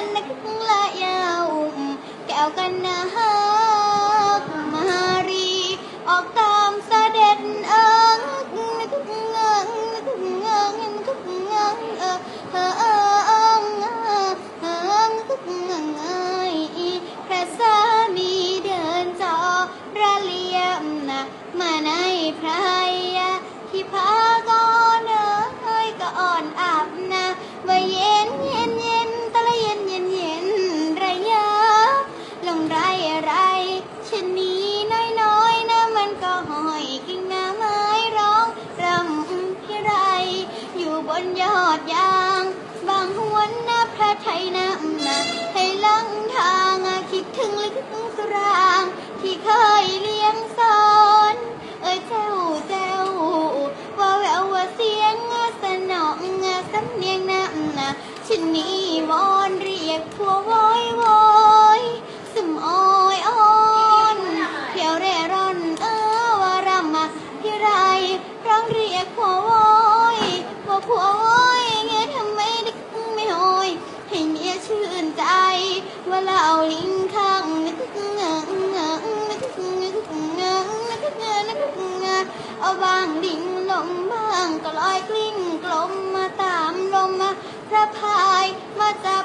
กันนักละยาวแก้วกันนะฮัก ยอดยาง บางหวนนะพระไทยนะ ว่าเราลิงข้างนึกเงงเงินึกเงงเงงนึกเงินึกเงงเอาบางดิ่งลมบ้างก็ลอยกลิ้งกลมมาตามลมมาพระพายมาจา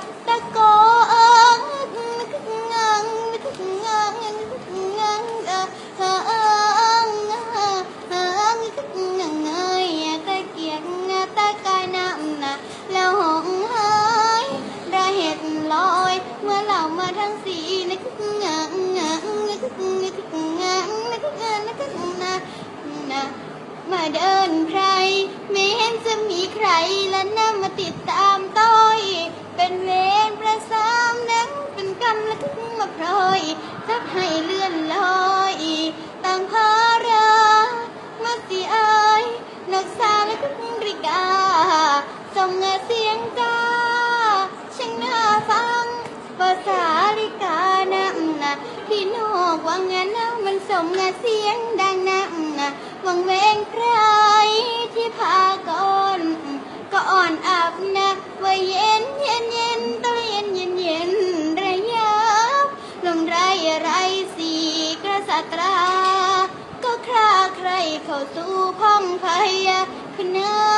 เดินไพรไม่เห็นจะมีใครและน่ามาติดตามต้อย เป็นเวรประสามนังเป็นกรรมและทุกมาพลอยทับให้เลื่อนลอยต่างพารามาสิเอ้ยนกสาและทุกริกาส่งเสียงจ้าช่างน่าฟังภาษาลิกานะนะพี่นอกว่างานนะมันสมงเสียงดังนะนะ วังเวงใครที่พาก่อนก็อ่อนอับนะว่าเย็นเย็นเย็นต้องเย็นเย็นเย็นระยะลมไรไรสีกระสัตรา ก็คราใครเข้าสู่พ้องพยาพนา